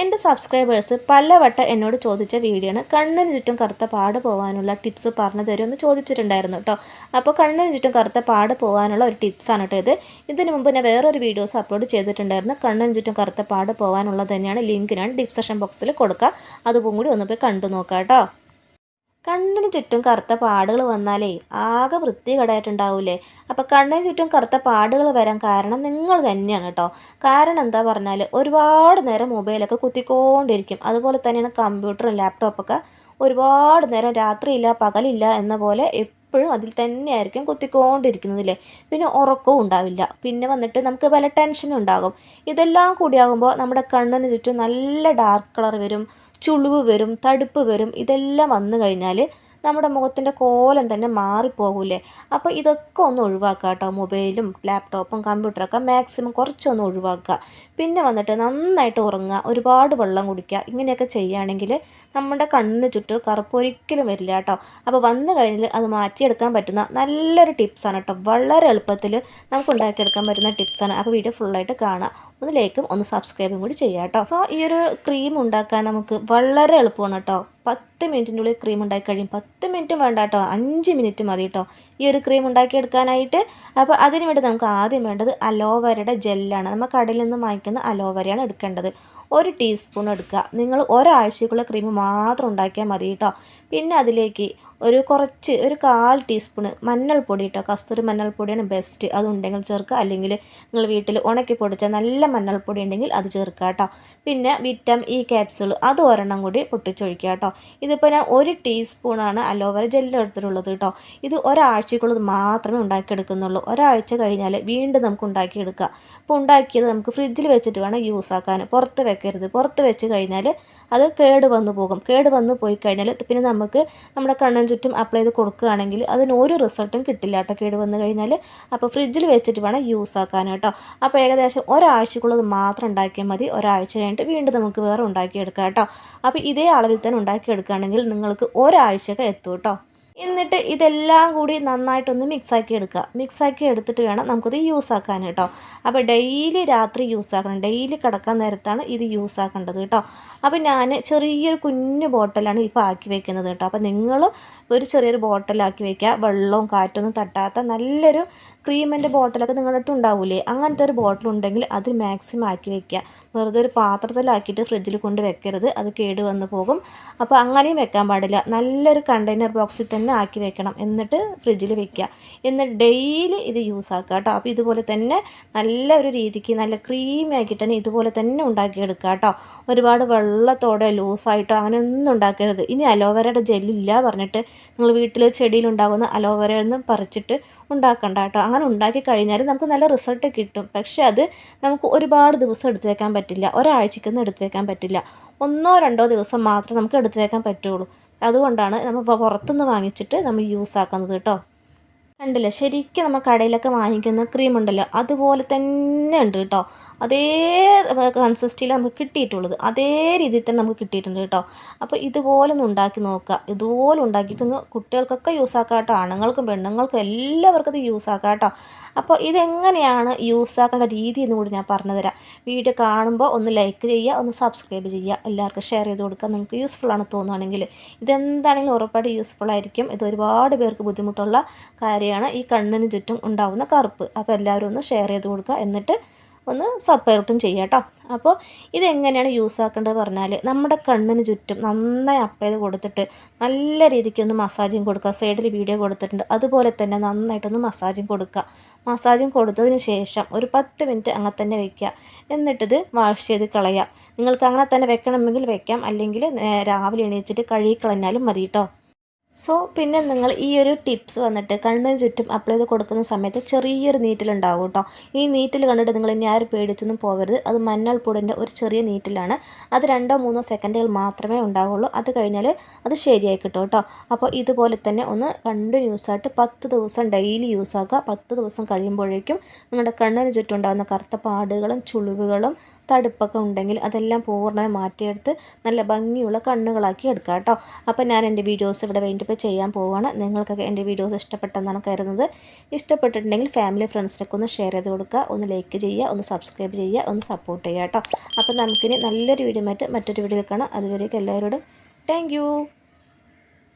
എന്റെ സബ്സ്ക്രൈബേഴ്സ് പലവട്ടം എന്നോട് ചോദിച്ച വീഡിയോ ആണ് കണ്ണിന് ചുറ്റും കറുത്ത പാട് പോകാനുള്ള ടിപ്സ് പറഞ്ഞു തരുമെന്ന് ചോദിച്ചിട്ടുണ്ടായിരുന്നു കേട്ടോ. അപ്പോൾ കണ്ണിന് ചുറ്റും കറുത്ത പാട് പോകാനുള്ള ഒരു ടിപ്സാണ് കേട്ടോ ഇത്. ഇതിനു മുമ്പ് ഞാൻ വേറൊരു വീഡിയോസ് അപ്ലോഡ് ചെയ്തിട്ടുണ്ടായിരുന്നു. കണ്ണിന് ചുറ്റും കറുത്ത പാട് പോകാനുള്ളത് തന്നെയാണ് ലിങ്ക് ഞാൻ ഡിസ്ക്രിപ്ഷൻ ബോക്സിൽ കൊടുക്കുക. അതും കൂടി ഒന്ന് പോയി കണ്ടു നോക്കാം കേട്ടോ. കണ്ണിന് ചുറ്റും കറുത്ത പാടുകൾ വന്നാലേ ആകെ വൃത്തികേടായിട്ടുണ്ടാവൂലേ? അപ്പോൾ കണ്ണിന് ചുറ്റും കറുത്ത പാടുകൾ വരാൻ കാരണം നിങ്ങൾ തന്നെയാണ് കേട്ടോ. കാരണം എന്താ പറഞ്ഞാൽ ഒരുപാട് നേരം മൊബൈലൊക്കെ കുത്തിക്കൊണ്ടിരിക്കും. അതുപോലെ തന്നെയാണ് കമ്പ്യൂട്ടറും ലാപ്ടോപ്പൊക്കെ ഒരുപാട് നേരം രാത്രിയില്ല പകലില്ല എന്ന പോലെ എപ്പോഴും അതിൽ തന്നെയായിരിക്കും കുത്തിക്കൊണ്ടിരിക്കുന്നതില്ലേ പിന്നെ ഉറക്കവും ഉണ്ടാവില്ല. പിന്നെ വന്നിട്ട് നമുക്ക് പല ടെൻഷനും ഉണ്ടാകും. ഇതെല്ലാം കൂടിയാകുമ്പോൾ നമ്മുടെ കണ്ണിന് ചുറ്റും നല്ല ഡാർക്ക് കളർ വരും ചുളിവ് വരും തടുപ്പ് വരും. ഇതെല്ലാം വന്നു കഴിഞ്ഞാൽ നമ്മുടെ മുഖത്തിന്റെ കോലം തന്നെ മാറിപ്പോകൂലേ? അപ്പോൾ ഇതൊക്കെ ഒന്ന് ഒഴിവാക്കുക കേട്ടോ. മൊബൈലും ലാപ്ടോപ്പും കമ്പ്യൂട്ടറൊക്കെ മാക്സിമം കുറച്ചൊന്ന് ഒഴിവാക്കുക. പിന്നെ വന്നിട്ട് നന്നായിട്ട് ഉറങ്ങുക ഒരുപാട് വെള്ളം കുടിക്കുക ഇങ്ങനെയൊക്കെ ചെയ്യുകയാണെങ്കിൽ നമ്മുടെ കണ്ണിന് ചുറ്റും കറുപ്പ് ഒരിക്കലും വരില്ല കേട്ടോ. അപ്പോൾ വന്നു കഴിഞ്ഞാൽ അത് മാറ്റിയെടുക്കാൻ പറ്റുന്ന നല്ലൊരു ടിപ്സാണ് കേട്ടോ. വളരെ എളുപ്പത്തിൽ നമുക്ക് ഉണ്ടാക്കിയെടുക്കാൻ പറ്റുന്ന ടിപ്സാണ്. അപ്പോൾ വീഡിയോ ഫുള്ളായിട്ട് കാണുക. ഒന്ന് ലൈക്കും ഒന്ന് സബ്സ്ക്രൈബും കൂടി ചെയ്യാം കേട്ടോ. സോ ഈ ഒരു ക്രീം ഉണ്ടാക്കാൻ നമുക്ക് വളരെ എളുപ്പമാണ് കേട്ടോ. പത്ത് മിനിറ്റിന്റെ ഉള്ളിൽ ക്രീം ഉണ്ടാക്കി കഴിയും. പത്ത് മിനിറ്റും വേണ്ട കേട്ടോ. അഞ്ച് മിനിറ്റ് മതി കേട്ടോ. ഈ ഒരു ക്രീം ഉണ്ടാക്കിയെടുക്കാനായിട്ട് അപ്പോൾ അതിന് വേണ്ടി നമുക്ക് ആദ്യം വേണ്ടത് അലോവേരയുടെ ജെല്ലാണ്. നമ്മൾ കടയിൽ നിന്ന് വാങ്ങിക്കുന്ന അലോവേരയാണ് എടുക്കേണ്ടത്. ഒരു ടീസ്പൂൺ എടുക്കുക. നിങ്ങൾ ഒരാഴ്ചക്കുള്ള ക്രീം മാത്രം ഉണ്ടാക്കിയാൽ മതി കേട്ടോ. പിന്നെ അതിലേക്ക് ഒരു കുറച്ച് ഒരു കാൽ ടീസ്പൂണ് മഞ്ഞൾപ്പൊടി കേട്ടോ കസ്തൂരി മഞ്ഞൾപ്പൊടിയാണ് ബെസ്റ്റ് അതുണ്ടെങ്കിൽ ചേർക്കുക. അല്ലെങ്കിൽ നിങ്ങൾ വീട്ടിൽ ഉണക്കി പൊടിച്ച നല്ല മഞ്ഞൾപ്പൊടി ഉണ്ടെങ്കിൽ അത് ചേർക്കുക കേട്ടോ. പിന്നെ വിറ്റാമിൻ ഇ ക്യാപ്സുൾ അത് ഒരെണ്ണം കൂടി പൊട്ടിച്ചൊഴിക്കുക കേട്ടോ. ഇതിപ്പോൾ ഞാൻ ഒരു ടീസ്പൂണാണ് അലോവേര ജെല്ല് എടുത്തിട്ടുള്ളത് കേട്ടോ. ഇത് ഒരാഴ്ചക്കുള്ളത് മാത്രമേ ഉണ്ടാക്കിയെടുക്കുന്നുള്ളൂ. ഒരാഴ്ച കഴിഞ്ഞാൽ വീണ്ടും നമുക്ക് ഉണ്ടാക്കിയെടുക്കുക. അപ്പോൾ ഉണ്ടാക്കിയത് നമുക്ക് ഫ്രിഡ്ജിൽ വെച്ചിട്ട് വേണം യൂസ് ആക്കാൻ. പുറത്ത് വെക്കരുത്. പുറത്ത് വെച്ച് കഴിഞ്ഞാൽ അത് കേട് വന്നു പോകും. കേട് വന്നു പോയി കഴിഞ്ഞാൽ പിന്നെ നമുക്ക് നമ്മുടെ കണ്ണൻ ചുറ്റും അപ്ലൈ ചെയ്ത് കൊടുക്കുകയാണെങ്കിൽ അതിന് ഒരു റിസൾട്ടും കിട്ടില്ല കേട്ടോ. കേട് വന്നു കഴിഞ്ഞാൽ അപ്പോൾ ഫ്രിഡ്ജിൽ വെച്ചിട്ട് വേണം യൂസ് ആക്കാൻ കേട്ടോ. അപ്പോൾ ഏകദേശം ഒരാഴ്ചക്കുള്ളത് മാത്രം ഉണ്ടാക്കിയാൽ മതി. ഒരാഴ്ച കഴിഞ്ഞിട്ട് വീണ്ടും നമുക്ക് വേറെ ഉണ്ടാക്കിയെടുക്കാം കേട്ടോ. അപ്പോൾ ഇതേ അളവിൽ തന്നെ ഉണ്ടാക്കിയെടുക്കുകയാണെങ്കിൽ നിങ്ങൾക്ക് ഒരാഴ്ചയൊക്കെ എത്തും കേട്ടോ. എന്നിട്ട് ഇതെല്ലാം കൂടി നന്നായിട്ടൊന്ന് മിക്സാക്കി എടുക്കുക. മിക്സാക്കി എടുത്തിട്ട് വേണം നമുക്കിത് യൂസ് ആക്കാൻ കേട്ടോ. അപ്പോൾ ഡെയിലി രാത്രി യൂസ് ആക്കണം. ഡെയിലി കിടക്കാൻ നേരത്താണ് ഇത് യൂസ് ആക്കേണ്ടത് കേട്ടോ. അപ്പോൾ ഞാൻ ചെറിയൊരു കുഞ്ഞു ബോട്ടിലാണ് ഇപ്പോൾ ആക്കി വെക്കുന്നത് കേട്ടോ. അപ്പോൾ നിങ്ങൾ ഒരു ചെറിയൊരു ബോട്ടിലാക്കി വെക്കുക. വെള്ളവും കാറ്റൊന്നും തട്ടാത്ത നല്ലൊരു ക്രീമിന്റെ ബോട്ടിലൊക്കെ നിങ്ങളുടെ അടുത്ത് ഉണ്ടാവില്ലേ അങ്ങനത്തെ ഒരു ബോട്ടിൽ ഉണ്ടെങ്കിൽ അത് മാക്സിമം ആക്കി വെക്കുക. വെറുതെ ഒരു പാത്രത്തിലാക്കിയിട്ട് ഫ്രിഡ്ജിൽ കൊണ്ട് വെക്കരുത്. അത് കേട് വന്ന് പോകും. അപ്പോൾ അങ്ങനെയും വെക്കാൻ പാടില്ല. നല്ലൊരു കണ്ടെയ്നർ ബോക്സിൽ തന്നെ ആക്കി വെക്കണം. എന്നിട്ട് ഫ്രിഡ്ജിൽ വെക്കുക. എന്നിട്ട് ഡെയിലി ഇത് യൂസ് ആക്കുക കേട്ടോ. അപ്പോൾ ഇതുപോലെ തന്നെ നല്ല ഒരു രീതിക്ക് നല്ല ക്രീമി ആക്കിയിട്ട് തന്നെ ഇതുപോലെ തന്നെ ഉണ്ടാക്കിയെടുക്കുക കേട്ടോ. ഒരുപാട് വെള്ളത്തോടെ ലൂസായിട്ടോ അങ്ങനെ ഒന്നും ഉണ്ടാക്കരുത്. ഇനി അലോവേരയുടെ ജെല്ലില്ല പറഞ്ഞിട്ട് നിങ്ങൾ വീട്ടിൽ ചെടിയിലുണ്ടാകുന്ന അലോവേരയൊന്നും പറിച്ചിട്ട് ഉണ്ടാക്കണ്ട കേട്ടോ. അങ്ങനെ ഉണ്ടാക്കി കഴിഞ്ഞാൽ നമുക്ക് നല്ല റിസൾട്ട് കിട്ടും. പക്ഷേ അത് നമുക്ക് ഒരുപാട് ദിവസം എടുത്തു വെക്കാൻ പറ്റില്ല. ഒരാഴ്ചക്കൊന്നും എടുത്തു വെക്കാൻ പറ്റില്ല. ഒന്നോ രണ്ടോ ദിവസം മാത്രം നമുക്ക് എടുത്തു വെക്കാൻ പറ്റുള്ളൂ. അതുകൊണ്ടാണ് നമ്മൾ പുറത്തുനിന്ന് വാങ്ങിച്ചിട്ട് നമ്മൾ യൂസ് ആക്കുന്നത് കേട്ടോ. കണ്ടില്ലേ? ശരിക്കും നമ്മൾ കടയിലൊക്കെ വാങ്ങിക്കുന്ന ക്രീം ഉണ്ടല്ലോ അതുപോലെ തന്നെ ഉണ്ട് കേട്ടോ. അതേ കൺസിസ്റ്റിയിൽ നമുക്ക് കിട്ടിയിട്ടുള്ളത്. അതേ രീതിയിൽ തന്നെ നമുക്ക് കിട്ടിയിട്ടുണ്ട് കേട്ടോ. അപ്പോൾ ഇതുപോലെ ഒന്ന് ഉണ്ടാക്കി നോക്കുക. ഇതുപോലെ ഉണ്ടാക്കിയിട്ടൊന്ന് കുട്ടികൾക്കൊക്കെ യൂസ് ആക്കാം കേട്ടോ. ആണുങ്ങൾക്കും പെണ്ണുങ്ങൾക്കും എല്ലാവർക്കും ഇത് യൂസ് ആക്കാം കേട്ടോ. അപ്പോൾ ഇതെങ്ങനെയാണ് യൂസ് ആക്കേണ്ട രീതി എന്ന് കൂടി ഞാൻ പറഞ്ഞു തരാം വീഡിയോ കാണുമ്പോൾ ഒന്ന് ലൈക്ക് ചെയ്യുക ഒന്ന് സബ്സ്ക്രൈബ് ചെയ്യുക. എല്ലാവർക്കും ഷെയർ ചെയ്ത് കൊടുക്കുക നിങ്ങൾക്ക് യൂസ്ഫുൾ ആണ് തോന്നുകയാണെങ്കിൽ. ഇതെന്താണെങ്കിലും ഉറപ്പായിട്ട് യൂസ്ഫുൾ ആയിരിക്കും. ഇത് ഒരുപാട് പേർക്ക് ബുദ്ധിമുട്ടുള്ള കാര്യമാണ് ഈ കണ്ണിന് ചുറ്റും ഉണ്ടാവുന്ന കറുപ്പ്. അപ്പോൾ എല്ലാവരും ഒന്ന് ഷെയർ ചെയ്ത് കൊടുക്കുക. എന്നിട്ട് ഒന്ന് സപ്പറേറ്റും ചെയ്യാം കേട്ടോ. അപ്പോൾ ഇതെങ്ങനെയാണ് യൂസ് ആക്കേണ്ടത് പറഞ്ഞാൽ നമ്മുടെ കണ്ണിന് ചുറ്റും നന്നായി അപ്പ് ചെയ്ത് കൊടുത്തിട്ട് നല്ല രീതിക്ക് ഒന്ന് മസാജിങ് കൊടുക്കുക. സൈഡിൽ വീഡിയോ കൊടുത്തിട്ടുണ്ട്. അതുപോലെ തന്നെ നന്നായിട്ടൊന്ന് മസാജിങ് കൊടുക്കുക. മസാജിങ് കൊടുത്തതിന് ശേഷം ഒരു പത്ത് മിനിറ്റ് അങ്ങനെ തന്നെ വെക്കുക. എന്നിട്ടിത് വാഷ് ചെയ്ത് കളയുക. നിങ്ങൾക്ക് അങ്ങനെ തന്നെ വെക്കണമെങ്കിൽ വെക്കാം. അല്ലെങ്കിൽ രാവിലെ എണീച്ചിട്ട് കഴുകി കളഞ്ഞാലും മതി കേട്ടോ. സോ പിന്നെ നിങ്ങൾ ഈ ഒരു ടിപ്സ് വന്നിട്ട് കണ്ണിന് ചുറ്റും അപ്ലൈ ചെയ്ത് കൊടുക്കുന്ന സമയത്ത് ചെറിയൊരു നീറ്റിലുണ്ടാവും കേട്ടോ ഈ നീറ്റിൽ കണ്ടിട്ട് നിങ്ങൾ ഇനി ആരും പേടിച്ചൊന്നും പോകരുത്. അത് മഞ്ഞൾപ്പൊടിന്റെ ഒരു ചെറിയ നീറ്റിലാണ്. അത് രണ്ടോ മൂന്നോ സെക്കൻഡുകൾ മാത്രമേ ഉണ്ടാവുള്ളൂ. അത് കഴിഞ്ഞാൽ അത് ശരിയായി കിട്ടും കേട്ടോ അപ്പോൾ ഇതുപോലെ തന്നെ ഒന്ന് കണ്ടിന്യൂസ് ആയിട്ട് പത്ത് ദിവസം ഡെയിലി യൂസ് ആക്കുക. പത്ത് ദിവസം കഴിയുമ്പോഴേക്കും നിങ്ങളുടെ കണ്ണിന് ചുറ്റും ഉണ്ടാകുന്ന കറുത്ത പാടുകളും ചുളിവുകളും തടുപ്പൊക്കെ ഉണ്ടെങ്കിൽ അതെല്ലാം പൂർണമായി മാറ്റിയെടുത്ത് നല്ല ഭംഗിയുള്ള കണ്ണുകളാക്കി എടുക്കുക കേട്ടോ. അപ്പോൾ ഞാൻ എന്റെ വീഡിയോസ് ഇവിടെ വേണ്ടിപ്പോൾ ചെയ്യാൻ പോവുകയാണ് നിങ്ങൾക്കൊക്കെ എന്റെ വീഡിയോസ് ഇഷ്ടപ്പെട്ടെന്നാണ് കരുതുന്നത്. ഇഷ്ടപ്പെട്ടിട്ടുണ്ടെങ്കിൽ ഫാമിലി ഫ്രണ്ട്സിനൊക്കെ ഒന്ന് ഷെയർ ചെയ്ത് കൊടുക്കുക. ഒന്ന് ലൈക്ക് ചെയ്യുക ഒന്ന് സബ്സ്ക്രൈബ് ചെയ്യുക ഒന്ന് സപ്പോർട്ട് ചെയ്യുക കേട്ടോ. അപ്പോൾ നമുക്കിനി നല്ലൊരു വീഡിയോ ആയിട്ട് മറ്റൊരു വീഡിയോ കാണാം. അതുവരേക്കും എല്ലാവരോടും താങ്ക്